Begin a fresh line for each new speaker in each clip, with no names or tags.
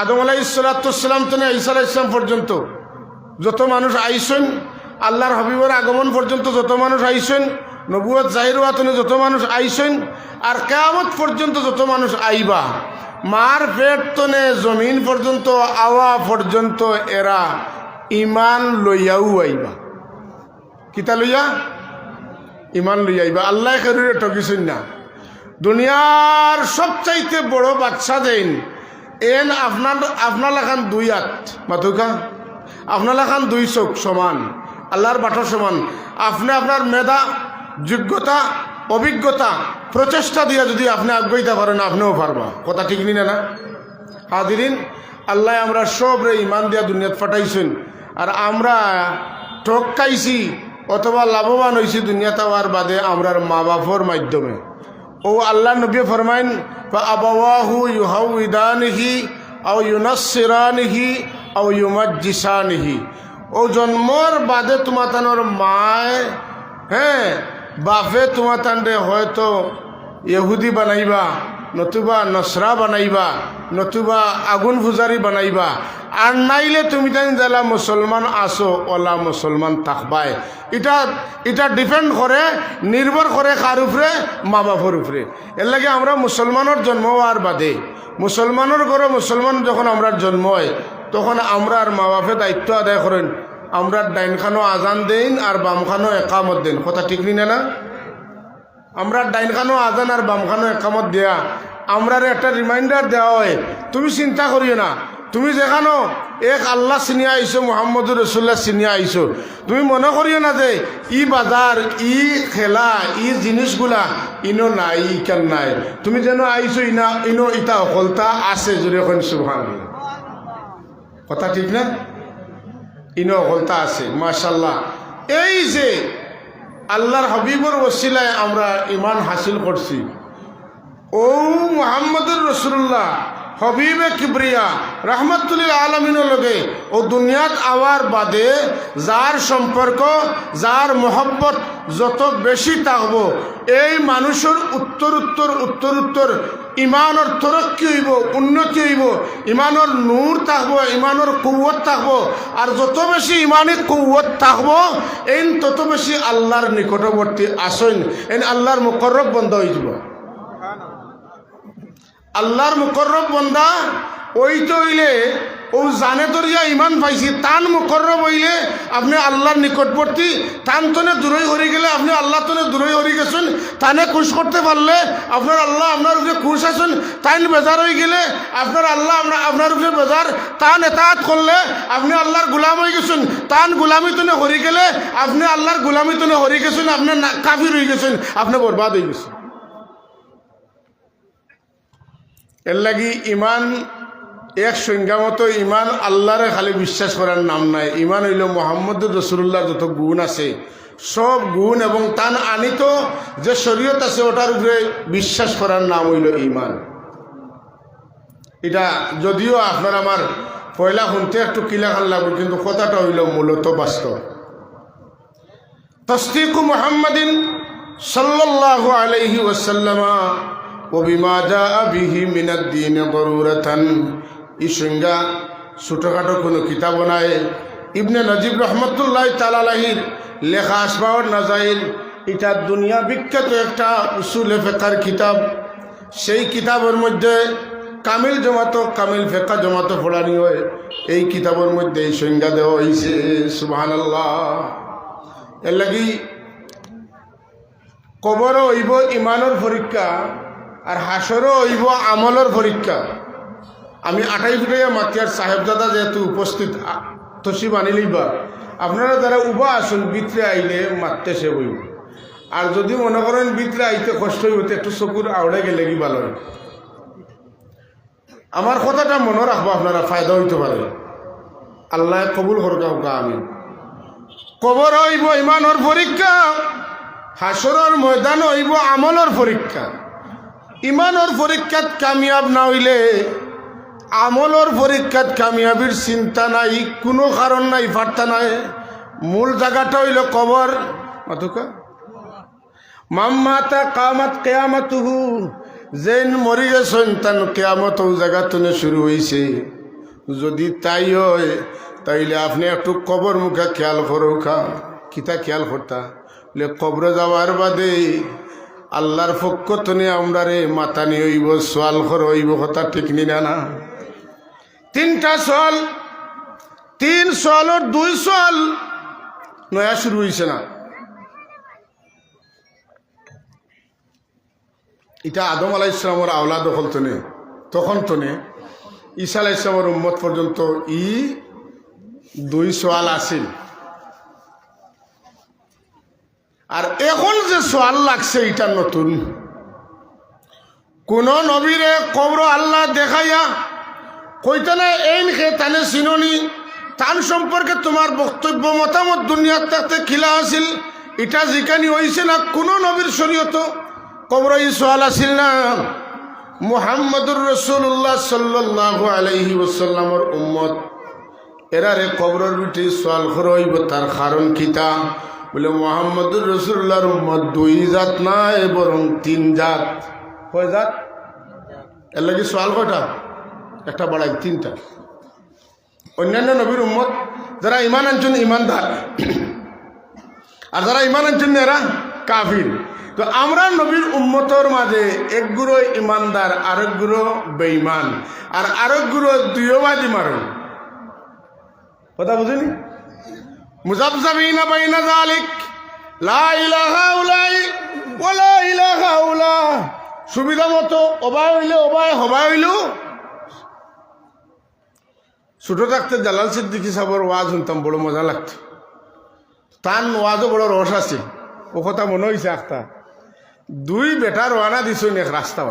আদম আলাই ইসালাতাম তো ঈসা আলাহ ইসলাম পর্যন্ত যত মানুষ আইসেন, আল্লাহর হাবিবের আগমন পর্যন্ত যত মানুষ আইসেন নবুয়ত জাহির ওয়াতনে যত মানুষ আইসেন, আর কেয়ামত পর্যন্ত যত মানুষ আইবা, মার পেট তনে, জমিন পর্যন্ত, আওয়া পর্যন্ত এরা ইমান লইয়াও আইবা। কিতা লইয়া? ইমান লইয়া আইবা। আল্লাহ খেরুরে ঠকিছেন না। দুনিয়ার সবচাইতে বড় বাচ্চা দেন এন আপনার আপনার লাখান দুই হাত মাথুকা আপনার লাখান দুই চোখ সমান, আল্লাহর বাটর সমান। আপনি আপনার মেধা, যোগ্যতা, অভিজ্ঞতা, প্রচেষ্টা দিয়া যদি আপনি আগ্রহিতা পারেন, আপনিও পারবা। কথা ঠিক নি না হাদিরিন আল্লাহ আমরা সব রে ইমান দিয়া দুনিয়াত পাঠাইছেন আর আমরা ঠকাইছি অথবা লাভবান হয়েছি দুনিয়াতে হওয়ার বাদে আমরার মা বাপর মাধ্যমে। ও আল্লাহ নবী ফরমাইন আবাহু ইউহাউ ইদানিহি আও ইউনাসিরানিহি আও ইউমাজ্জিসানিহি ও জন্মর বাদে তোমাতানোর মায় হ্যাঁ বাপে তোমাতানরে হয়তো ইহুদি বানাইবা নতুবা নসরা বানাইবা, নতুবা আগুন ফুজারি বানাইবা। আর নাইলে তুমি জানি যারা মুসলমান আসো ওলা মুসলমান থাকবাই। এটা এটা ডিপেন্ড করে নির্ভর করে কার উপরে মা বাপর উপরে এর লাগে আমরা মুসলমানের জন্ম হওয়ার বাদে। মুসলমানের ঘরে মুসলমান যখন আমরা জন্ম হয়, তখন আমরা আর মা বাপে দায়িত্ব আদায় করেন আমরা ডাইনখানো আজান দেন আর বামখানো একামত দেন কথা ঠিক নি না? আমরা ডাইনখানো আজান আর বামখানো একামত দেয়া আমরা একটা রিমাইন্ডার দেওয়া হয়, তুমি চিন্তা করিও না। তুমি যেখানো এক আল্লাহ চিনিয়া আইছো মোহাম্মদুর রসুল্লাহ চিনিয়া আইছো। তুমি মনে করিও না যে ই বাজার, ই খেলা, ই জিনিসগুলা ইনো নাই, ই কেন নাই। তুমি যেন আইছো, ইনা, ইনো ইটা অকলতা আছে যদি এখন সুহান কথা ঠিক না? ইনো অকলতা আছে মাশাল্লাহ এই যে আল্লাহর হাবিবর ওসিলায় আমরা ইমান হাসিল করছি। ও মোহাম্মদুর রসুল্লাহ হবিবে কিবরিয়া, রহমতুল্লিল আলমিনের লগে ও দুনিয়াত আওয়ার বাদে যার সম্পর্ক, যার মহব্বত যত বেশি থাকব এই মানুষের উত্তর উত্তর উত্তর উত্তর ইমানের তরক্কি হইব, উন্নতি হইব, ইমানের নূর থাকব ইমানের কৌয়ত থাকব আর যত বেশি ইমানের কৌয়ত থাকব এই তত বেশি আল্লাহর নিকটবর্তী আসেন এন আল্লাহর মুকরব বন্ধ হয়ে যাব। আল্লাহর মুকর্রব বন্দা, ওই তো হইলে ও জানে দরিয়া ইমান পাইছি, তান মুকর্রব হইলে আপনি আল্লাহর নিকটবর্তী, তান তনে দূরই হরি গেলে আপনি আল্লাহ তনে দূরই হরি গেছেন, তানে খুশ করতে পারলে আপনার আল্লাহ আপনার উপরে খুশ আছেন, তাইন বেজার হয়ে গেলে আপনার আল্লাহ আপনার আপনার উপরে বেজার, তান এতাহাত করলে আপনি আল্লাহর গুলাম হয়ে গেছেন, তান গুলামি তনে হরি গেলে আপনি আল্লাহর গুলামি তনে হরি গেছেন, আপনি কাফির হয়ে গেছেন, আপনি বরবাদ হয়ে গেছেন। এর লাগি ইমান, এক সংজ্ঞা মতো ইমান আল্লাহরে খালি বিশ্বাস করার নাম নাই। ইমান হইল মোহাম্মদ রসুল্লাহ যত গুণ আছে। সব গুণ এবং তান আনিত যে শরীয়ত আছে, ওটার উপরে বিশ্বাস করার নাম হইল ইমান। এটা যদিও আপনার আমার পয়লা শুনতে একটু কিলা খান লাগবে, কিন্তু কথাটা হইল মূলত বাস্তব। তস্তিকু মোহাম্মদিন সাল্লাহ আলাইহি ওসাল্লামা ছোটখাটো যা কোনো কিতাব নাই। ইবনে নজিব রহমতুল্লাহ তালালাহির লেখা আসবাউর নাজাইল, এটা দুনিয়া বিখ্যাত একটা উসুল ফেকার কিতাব। সেই কিতাবের মধ্যে কামিল জমাত, কামিল ফেকা জমাত ফোড়ানি হয়। এই কিতাবের মধ্যে এই সংজ্ঞা দেওয়া হয়েছে সুবাহান আল্লাহ এর লাগি কবর হইব পরীক্ষা। আর হাসরও হইব আমলের পরীক্ষা আমি আঠাই ফুটাইয়া মাতিয়ার সাহেবজাদা যেহেতু উপস্থিত তসিব আনিলিবা আপনারা যারা উবা আসুন বিতরে আইলে মারতে সে বইব। আর যদি মনে করেন বিতরে আইতে কষ্ট হইব, তো একটু চকুর আওড়ে গেলে কি ভালো আমার কথাটা মনে রাখব আপনারা, ফায়দা হইতে পারে। আল্লাহ কবুল করকাও কা আমি কবর হইব ইমানের পরীক্ষা হাসরের ময়দান হইব আমলের পরীক্ষা ইমানের পরীক্ষাত কামিয়াব না হইলে আমলর পরীক্ষাত কামিয়াবির চিন্তা নাই, কোনো কারণ নাই ফার্তা নাই। মূল জায়গাটা হইল কবর। মাতুকা? মাম্মাতা কামাত কেয়ামাতুহু, যেন মরি গেছেন তান কেয়ামত জায়গা তুনে শুরু হয়েছে যদি তাই হয়, তাইলে আপনি একটু কবর মুখে খেয়াল করো খা কিতা খেয়াল করতা? বলে কবরে যাওয়ার বাদে আল্লাহর পক্ষ তনে আমরা রে মাতা নিয়ে হইব, সোয়াল কর হইব, কথা ঠিক নি না না। তিনটা সোয়াল, তিন সোয়ালর দুই সোয়াল নয়া শুরু হয়েছে না। এটা আদম আলাহ ইসলামর আওলা দখল তনে তখন তনে ঈসা আলাহ ইসলামর উম্মত পর্যন্ত ই দুই সোয়াল আসিল আর এখন যে সোয়াল লাগছে, এটা নতুন। কোন নবীরে কবর আল্লাহ দেখাইয়া কইতানে এই খে তানে চিননি তান সম্পর্কে তোমার বক্তব্য, মতামত দুনিয়ার তাতে খিলা আছিল, এটা জিকানি হয়েছে না? কোনো নবীর শরীয়ত কবর এই সোয়াল আছিল না। মুহাম্মদুর রসুল্লাহ সাল্লাহ আলাইহি ওসাল্লামর উম্মত, এরারে কবরের বিটি সোয়াল হইব, তার কারণ কিতা বলে, মোহাম্মদুর রসুল্লাহর উম্মত দুই জাত নাই বরং তিন জাত। কয় জাত? এর লাগে সোয়াল কয়টা? একটা বাড়াই, তিনটা। অন্যান্য নবীর উম্মত, যারা ইমান আনছেন ইমানদার আর যারা ইমান আনছেন, এরা কাফির। তো আমরা নবীর উম্মতর মাঝে একগুলো ইমানদার আরেকগুলো বেঈমান। আর আরেকগুলো দুইবাদী মারণ কথা বুঝিনি? মুজাবজাবিনা বাইনা যালিক লা ইলাহা উলাই ওয়ালা ইলাহা উলা সুবিধা মতো অবায় হইলে অবায়, হবায় হইল ছোট থাকতে জালাল সিদ্দিকি সাবর ওয়াজ শুনতাম, বড় মজা লাগতো। তার ওয়াজও বড় রস আছে। ও কথা মনে হয়েছে একটা দুই বেটা রওনা দিছ এক রাস্তা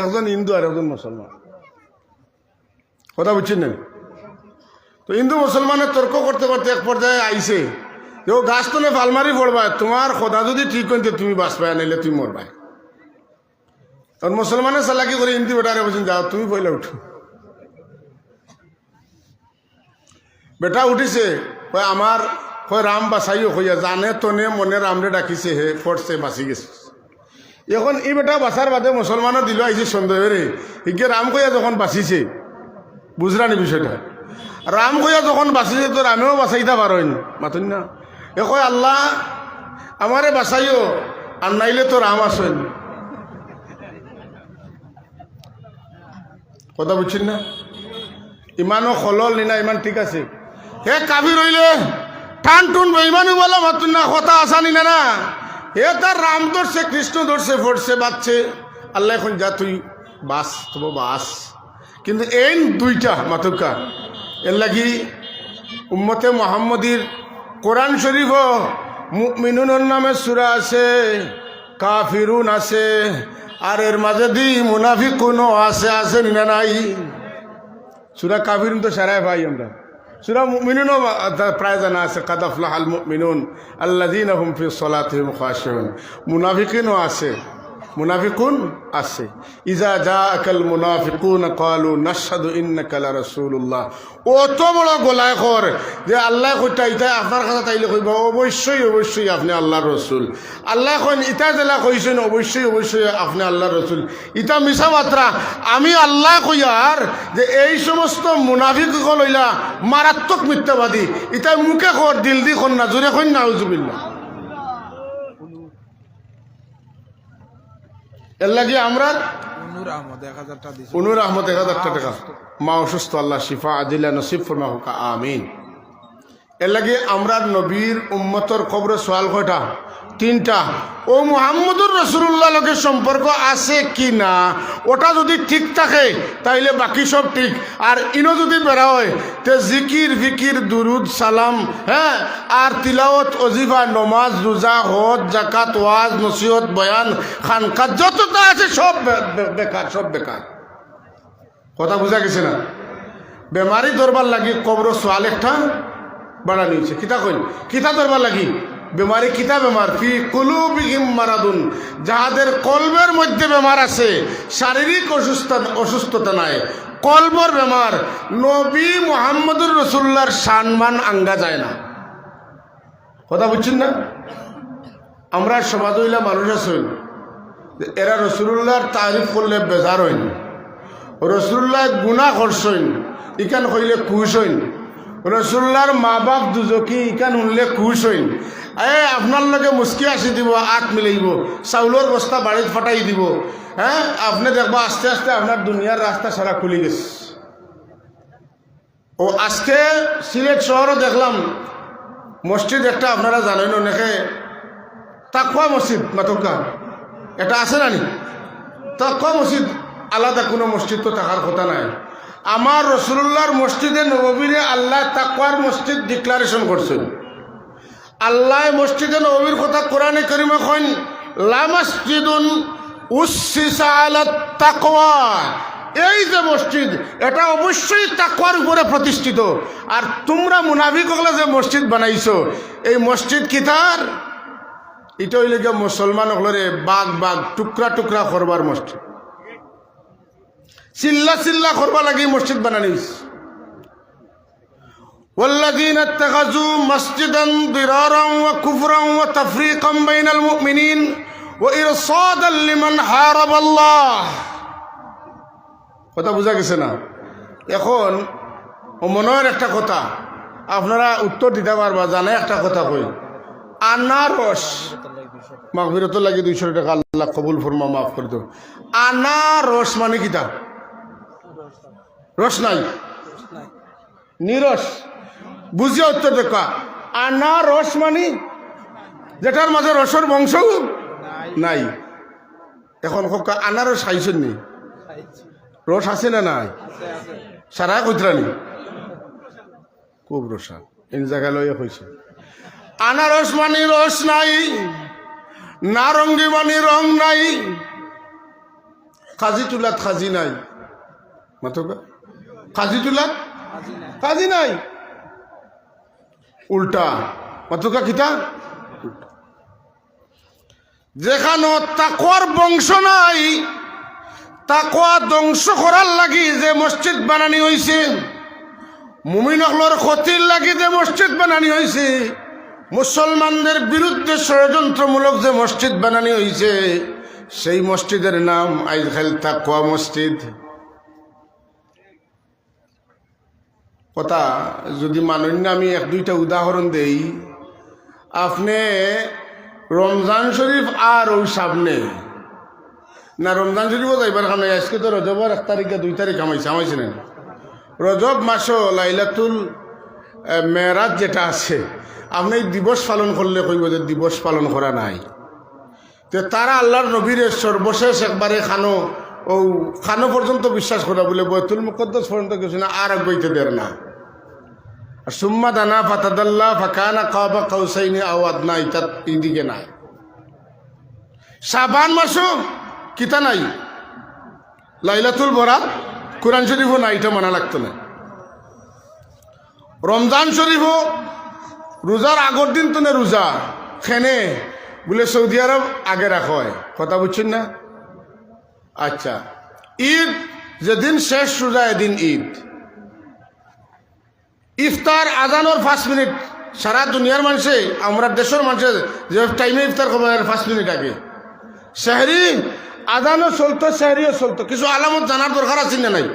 একজন হিন্দু আর একজন মুসলমান। কথা বুঝছেন না? তো হিন্দু মুসলমানের তর্ক করতে করতে এক পর্যায়ে যে, ও গাছ তোলে ফালমারি পড়বা তোমার খোদা যদি ঠিক হইতে তুমি বাঁচবাই নাইলে তুমি মরবাই আর মুসলমানের চালাকি করে হিন্দি বেটারে বলছেন, যাও, তুমি পয়লা উঠো। বেটা উঠিছে, কয়, আমার, কয়, রাম বাসাইও হইয়া জানে, তনে মনে রামরে ডাকিছে, হে, ফটছে, বাঁচি গেছে। এখন এই বেটা বাঁচার বাদে মুসলমানও দিল, আইছে সন্দেহেরে ইগে রাম কইয়া যখন বাঁচিছে বুঝলানি বিষয়টা? রাম কইয়া যখন বাঁচিছে তো রামেও বাঁচাইতে পারেন মাতুন না? এ কয়, আল্লাহ আমারে বাঁচাইও আর নাইলে তো রাম আসেন কথা বুঝছেন না? ইমানও খলল নিনা ইমান ঠিক আছে। হে কাবি রইলে টান টুন বেইমানু বলা মাতুন না, কথা আসা নিনা না হে তার রাম ধরছে কৃষ্ণ ধরছে ফটছে বাচ্চে আল্লাহ এখন যা, তুই বাস তবু বাস কিন্তু এই দুইটা মাতুকা এর লাগি উম্মতে মোহাম্মদীর কোরআন শরীফ মিনুনের নামে সুরা আছে কাফিরুন আছে আর এর মাঝে দি মুনাফিকুনও আছে আছে না নাই? সুরা কাফিরুন তো সারাই ভাই আমরা। সুরা মিনুনও প্রায় জানা আছে কাদাফলাহ আল মিনুন আল্লাদিন হুম ফি সলাতিহিম খাশিউন। মুনাফিকিনও আছে। মুনাফিকুন আছে। ইজা যা আকাল মুনাফিকুন কালু নাশহাদু ইন্নাকা লা রাসূলুল্লাহ। অত বড় গলায় কর যে আল্লাহ কইতা ইতা আপনার কাছে তাইলে কইব। অবশ্যই অবশ্যই আপনি আল্লাহর রসুল। আল্লাহ কইন, ইতা জেলা কইছেন, অবশ্যই অবশ্যই আপনি আল্লাহর রসুল। ইতা মিছা মাত্রা, আমি আল্লাহ কইয়ার যে এই সমস্ত মুনাফিক লইলা মারাত্মক মিথ্যাবাদী। ইতা মুখে কর দিল দি কর না, জোরে কইন না এর লাগে আমরা
অনুর আহমদ এক হাজার টাকা।
মা অসুস্থ আল্লাহ শিফা আদিল্লা নসিব ফরমা হুকা আমিন। এর লাগে আমরা নবীর উম্মতর খবরে সোয়াল কয়টা? তিনটা। ও মুহাম্মদুর রসুল্লাহ লোকের সম্পর্ক আছে কি না? ওটা যদি ঠিক থাকে, তাইলে বাকি সব ঠিক। আর ইনো যদি বেড়া হয়, তে জিকির, ফিকির, দুরুদ, সালাম হ্যাঁ? আর তিলাওত অজিফা নমাজ, রোজা, হজ জাকাত ওয়াজ, নসিহত, বয়ান, খানকাত যতটা আছে সব বেকার সব বেকার। কথা বোঝা গেছে না? বেমারি ধরবার লাগি কবর সোয়াল একটা বাড়া নিয়েছে। কিতা কইন? কিতা ধরবার লাগি? বেমারি কিতা বেমার? ফি কুলুবিহিম মারাদুন। যাহাদের কলবের মধ্যে বেমার আছে, শারীরিক অসুস্থ অসুস্থতা নাই। কলবর বেমার। নবী মোহাম্মদুর রসুল্লার সম্মান আঙ্গা যায় না। কথা বুঝছেন না? আমরা সমাজ হইলা মানুষ আছেন এরা রসুল্লাহর তারিফ করলে বেজার হইন। রসুল্লাহ গুণা করছেন ইকান কইলে খুশ হইন। রসুল্লার মা বাপ দুজকি ইকান শুনলে খুশ হইন। এ, আপনার লগে মুস্কি আসি দিব আত মিলাইব চাউলের বস্তা বাড়িত ফাটাই দিব। হ্যাঁ আপনি দেখবা আস্তে আস্তে আপনার দুনিয়ার রাস্তা সারা খুলি গেছে। ও, আজকে সিলেট শহরও দেখলাম মসজিদ একটা আপনারা জানেন অনেকে তাকুয়া মসজিদ মাতকা। এটা আছে নানি তাকুয়া মসজিদ আলাদা কোনো মসজিদ তো থাকার কথা নাই। আমার রসুল্লাহর মসজিদে নবীরে আল্লাহ তাকুয়ার মসজিদ ডিক্লারেশন করছেন। আল্লাহ মসজিদে নবীর কথা কোরআনে করিমা কইন, লা মসজিদুন উসসিসা তাকওয়া। এই যে মসজিদ, এটা অবশ্যই তাকওয়ার উপরে প্রতিষ্ঠিত। আর তোমরা মুনাফিক হলে যে মসজিদ বানাইছো, এই মসজিদ কি তার? এটা হইলে গিয়ে হলরে বাঘ বাঘ টুকরা টুকরা করবার মসজিদ। চিল্লা চিল্লা করবা লাগে মসজিদ বানানি হইছে। والذين اتخذوا مسجدا ضرارا وكفرا وتفريقا بين المؤمنين وإرصادا لمن حارب الله কথা বোঝা গেছে না এখন ও মনের একটা কথা আপনারা উত্তর দিতে পারবা জানে একটা কথা কই আনারস মাহবিরত লাগে দুইশো টাকা আল্লাহ কবুল ফরমা মাফ করে দেব আনারস মানে কিতা রস নাই নিরস বুঝিয়া উত্তর দেখা আনারস মানি? যেটার মাঝে রসর বংশ নাই। এখন ককা আনারস খাইছেন নি? রস আছে না নাই? সারা কুতরানি খুব রসা এই জায়গা লইয়া হয়েছে আনারস মানে রস নাই নারঙ্গি মানে রং নাই কাজি তুলাত খাজি নাই। মাতকা কাজি তুলাত কাজি নাই? উল্টা। মাতকা কিতা? যেখানো তাকওয়ার বংশ নাই তাকওয়া ধ্বংস করার লাগি যে মসজিদ বানানি হয়েছে মুমিনকলর ক্ষতির লাগি যে মসজিদ বানানি হয়েছে মুসলমানদের বিরুদ্ধে ষড়যন্ত্রমূলক যে মসজিদ বানানি হয়েছে সেই মসজিদের নাম আইখাল তাকওয়া মসজিদ। কথা, যদি মানন্য আমি এক, দুইটা উদাহরণ দেই। আপনি রমজান শরীফ আর ওই সামনে। না, রমজান শরীফও যাইবার কারণে আজকে তো রজবর এক তারিখে, দুই তারিখ আমাইছে আমাইছে না রজব মাসও লাইলাতুল মেরাজ যেটা আছে, আপনি দিবস পালন করলে কইব যে দিবস পালন করা নাই। তো তারা আল্লাহর নবীর সর্বশেষ একবারে খানো, ও, খানো পর্যন্ত বিশ্বাস করা বলে বৈতুল মুকদ্দস পর্যন্ত কিছু না, আর এক বইতে দের না। সুম্মা দানা ফাতাদাল্লা ফাকানা কাবা কাউসাইনি আওয়াদ না ইতাত এইদিকে নাই। সাবান মাসও কিতা নাই? লাইলাতুল বরাত কোরআন শরীফও নাই, এটা মানা লাগতো না। রমজান শরীফও রোজার আগর দিন তো না রোজা, খেনে, বলে সৌদি আরব আগে রাখা হয়। কথা বুঝছেন না? আচ্ছা ঈদ, যেদিন শেষ রোজা, এদিন ঈদ। ইফতার আজানোর পাঁচ মিনিট। সারা দুনিয়ার মানুষে, আমরা দেশের মানুষের যে টাইমে ইফতার করবার পাঁচ মিনিট আগে। শাহরি আজানও চলতো শাহরিও চলতো। কিছু আলামত জানার দরকার আছে না নাই?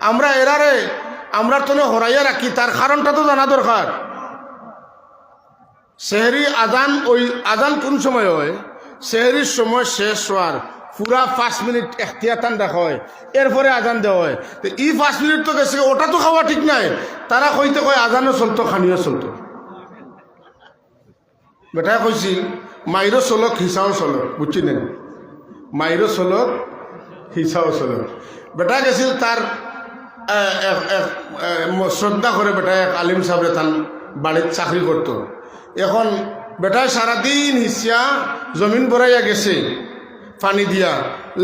আমরা এরারে, আমরা তো হরাইয়া রাখি, তার কারণটা তো জানা দরকার। সেহরি আজান ওই, আজান কোন সময় হয়? সেহরির সময় শেষ হওয়ার পুরা পাঁচ মিনিট এখতিয়াতান দেখা হয় এরপরে আজান দেওয়া হয়। তো ই পাঁচ মিনিট তো গেছে ওটা তো খাওয়া ঠিক নাই। তারা কইতে কয় আজানও চলতো, খানিও চলতো। বেটাই কৈছিল মাইরও চলক হিচাও চলক। বুঝছি নে মাইরও চলক হিচাও চলক। বেটা গেছিল তার শ্রদ্ধা করে বেটা এক আলিম সাহেবের তার বাড়ির চাকরি করতো এখন বেটায় সারাদিন হিসিয়া জমিন বড়াইয়া গেছে। পানি দিয়া।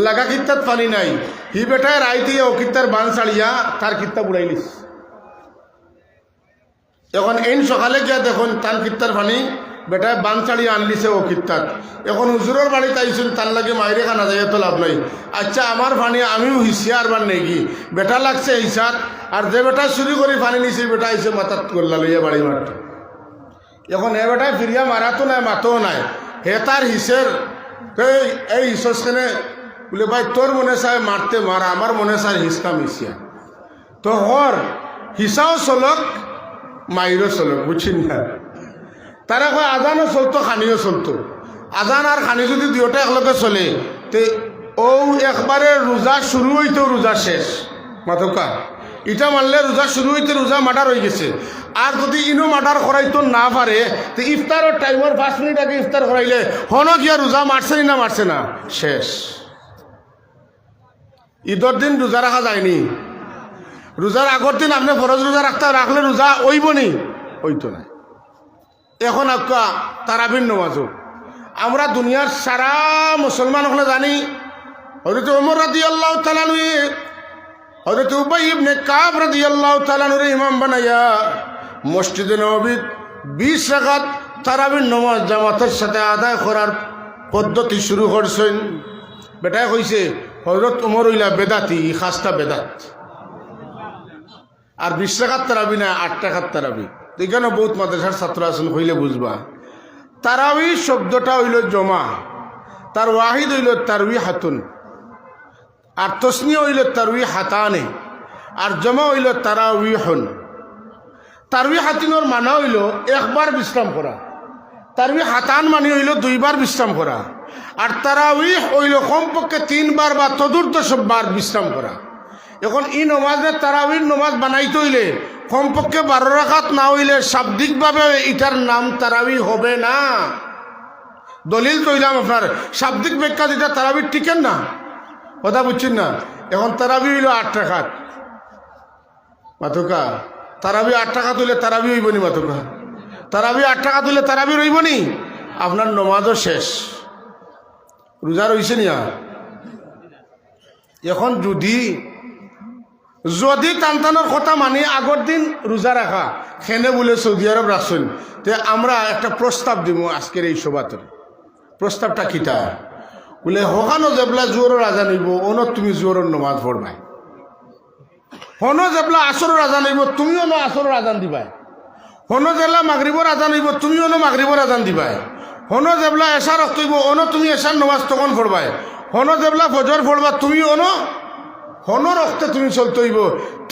লাগা কিত্তাত পানি নাই। হি বেটায় রাইতে ও কিত্তার বান ছাড়িয়া তার কিত্তা বুড়াইলিস এখন এই সকালে গিয়া দেখুন তান কিত্তার পানি বেটায় বান ছাড়িয়ে আনলিছে ও কিত্তার এখন হুজুরের বাড়িতে আইসুন তার লাগে মাইরে খানা যায় তো লাভ নাই। আচ্ছা আমার পানি আমিও হিসিয়ার বার নেই কি বেটা লাগছে হিসার আর যে বেটা চুরি করে পানি নিছে বেটা আইসে মাথাত করলা লইয়া বাড়ি মারত এখন এ বেটায় ফিরিয়া মারাতো নাই মাতো নাই। হে তার হিসের এই হিসসখানে বলে, ভাই, তোর মনে চায় মারতে মারা, আমার মনে চায় হিসকা মিশিয়া তো হর, হিসাও চলক, মাইরও চলক বুঝছেন না? তারা কয় আজানও চলতো, খানিও চলতো। আজান আর খানি যদি দুয়োটা একলগে চলে, তে ও একবারে রোজা শুরু হইতো রোজা শেষ। মাথকা ইটা মারলে রোজা শুরু হইতে রোজা মার্ডার হয়ে গেছে। আর যদি ইনো মার্ডার করাইতো না পারে তো ইফতারের টাইমের পাঁচ মিনিট আগে ইফতার করাইলে হন গিয়া রোজা মারছে না মারছে না? শেষ। ঈদের দিন রোজা রাখা যায়নি। রোজার আগর দিন আপনি ফরজ রোজা রাখতে রাখলে রোজা ওইব নি? ওইতো না এখন আকা তারাবিন নমাজও আমরা দুনিয়ার সারা মুসলমান হলে জানি হয়তো ওমর রাদি আল্লাহ তালানুয়ে হয়তো উবাই ইবনে কাব রাদি আল্লাহ তালানুরে ইমাম বানাইয়া মসজিদে নবীর বিশ রাখাত তারাবিন নমাজ জামাতের সাথে আদায় করার পদ্ধতি শুরু করছেন। বেটায় কইছে হজরত উমর হইলা বেদাতি খাস্তা বেদাত। আর বিশ টাকার তারাবি না, আট টাকার তারাবি। এখানে বহুত মাদ্রাসার ছাত্র আছেন হইলে বুঝবা। তারাবি শব্দটা হইল জমা, তার ওয়াহিদ হইল তারবি হাতুন, আর তসনি হইল তারবি হাতানে, আর জমা হইল তারাবি হন তারবি হাতিনোর মানা হইল একবার বিশ্রাম করা তারবি হাতান মানে হইল দুইবার বিশ্রাম করা আর তারাবি হইল কমপক্ষে তিনবার বা চতুর্দশ বার বিশ্রাম করা এখন ই নমাজে তারাবির নমাজ বানাইতে হইলে কমপক্ষে বারো রাখাত না হইলে শাব্দিকভাবে এটার নাম তারাবি হবে না। দলিল কইলাম আপনার শাব্দিক ব্যাখ্যা যেটা তারাবির টিকেন না? কথা বুঝছেন না? এখন তারাবি হইল আট টাকাত মাথুকা তারাবি আট টাকা তুলে তারাবি হইব নি মাথুকা তারাবি আট টাকা তুলে তারাবি রইব নি? আপনার নমাজও শেষ। রোজা রইছে নি এখন যদি যদি টানটানোর কথা মানি, আগর দিন রোজা রাখা, খেনে বলে সৌদি আরব রাখছেন, তে আমরা একটা প্রস্তাব দিব আজকের এই সভাতে। প্রস্তাবটা কিতা বলে, হকানো জেবলা জোরের রাজা নিব অনত তুমি জোরের নমাজ পড়বাই। হন জেবলা আসরের আজান নিব তুমিও ন আসরের আজান দিবাই। হন জেলা মাগরিবর আজান নিব তুমিও ন মাগরিবর আজান দিবাই। হন জেবলা এশার রক্তইব অন তুমি এশার নমাজ তখন পড়বাই হন জেবলা ফজর পড়বা তুমিও ন হন রক্তে তুমি চলতে হইব।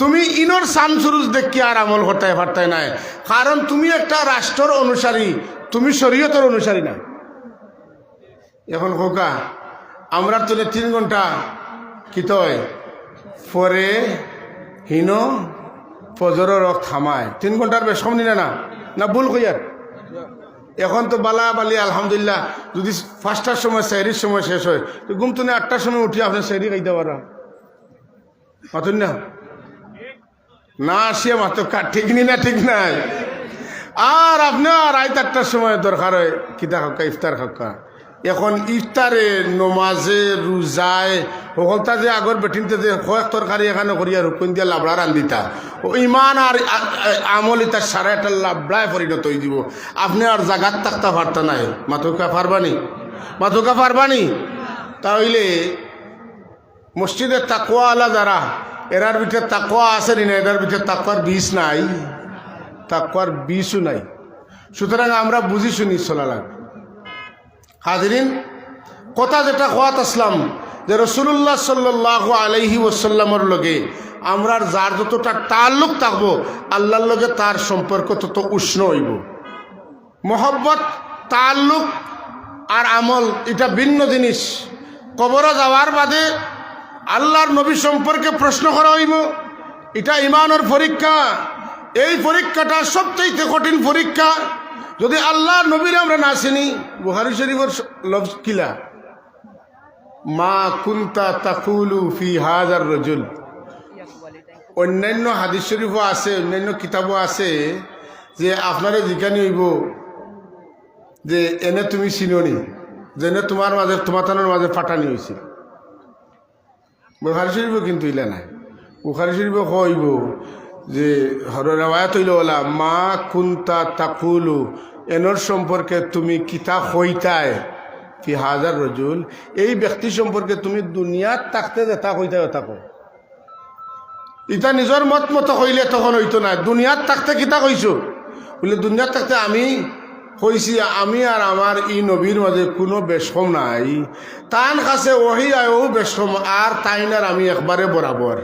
তুমি ইনর সান সুরুজ দেখি আর আমল করতে পারতাই নাই। কারণ তুমি একটা রাষ্ট্রের অনুসারী তুমি শরীয়তের অনুসারী না এখন হোকা আমরা তো তিন ঘণ্টা কি তয় পরে হিন ফজরের রক থামায় তিন ঘণ্টার বেশ কম নিলে না? না ভুল কইয়ার এখন তো বালা বালি, আলহামদুলিল্লাহ। যদি পাঁচটার সময় সেহরির সময় শেষ হয়, তো ঘুম তুমি আটটার সময় উঠি আপনি সেহরি খাইতে পারা মাতুন না? না আসিয়া মাত্র ঠিক নি না, ঠিক নাই? আর আপনি আর আই চারটার সময় দরকার হয়, কিতা খাক্কা ইফতার খাক্কা এখন ইফতারে, নমাজে, রোজায় সকলটা যে আগর বেটিনতে যে কয়েক তরকারি এখানে করিয়া রুকুন দিয়া লাবড়া রান্ধিতা। ও ইমান আর আমল ইতা সারা একটা লাবড়ায় পরিণত হয়ে দিব। আপনি আর জাগাত থাকতে পারতা নাই। মাথুকা পারবানি মাথুকা পারবানি তাহলে মসজিদে তাকুয়া আলা যারা, এরার ভিতরে তাকুয়া আছে নি না? এরার ভিতরে তাকুয়ার বিষ নাই। তাকুয়ার বিষও নাই। সুতরাং আমরা বুঝি শুনি চলা হাজরিন? কথা যেটা খোয়াত আসলাম, যে রসুল্লাহ সাল্লাহ আলাইহি ওসাল্লামর লগে আমরার যার যতটা তাল্লুক থাকব, আল্লাহর লগে তার সম্পর্ক তত উষ্ণ হইব। মোহব্বত তাল্লুক আর আমল, এটা ভিন্ন জিনিস। কবরে যাওয়ার বাদে আল্লাহর নবী সম্পর্কে প্রশ্ন করা হইব, এটা ইমানের পরীক্ষা। এই পরীক্ষাটা সবচেয়ে কঠিন পরীক্ষা। যদি আল্লাহ নবীর আমরা না চিনি, বুহারি শরীফের লফ কিলা? মা কুন্তা তাকুলু ফি হাজার রজুল। অন্যান্য হাদিস শরীফও আছে, অন্যান্য কিতাবও আছে যে আপনারে জিজ্ঞানি হইব যে, এনে তুমি চিননি? যেনে তোমার মাঝে তোমার থানোর মাঝে ফাটানি হয়েছিল বুখারি শরীফও কিন্তু ইলা নাই। বুখারি শরীফও কইব যে রেওয়ায়ত হইল মা কুন্তা তাকুলু এনর সম্পর্কে তুমি কিতা হইতায় ফি হাজার রজুল। এই ব্যক্তি সম্পর্কে তুমি দুনিয়াত থাকতে যেটা হইতায় থাকো ইটা নিজের মত মতো কইলে তখন হইতো না দুনিয়াত থাকতে কিতা কইছো? বলে দুনিয়াত থাকতে আমি কইছি, আমি আর আমার ই নবীর মাঝে কোনো বেশম নাই। তান কাছে ওহি আয়ও বেশম আর তাইন আর আমি একবারে বরাবর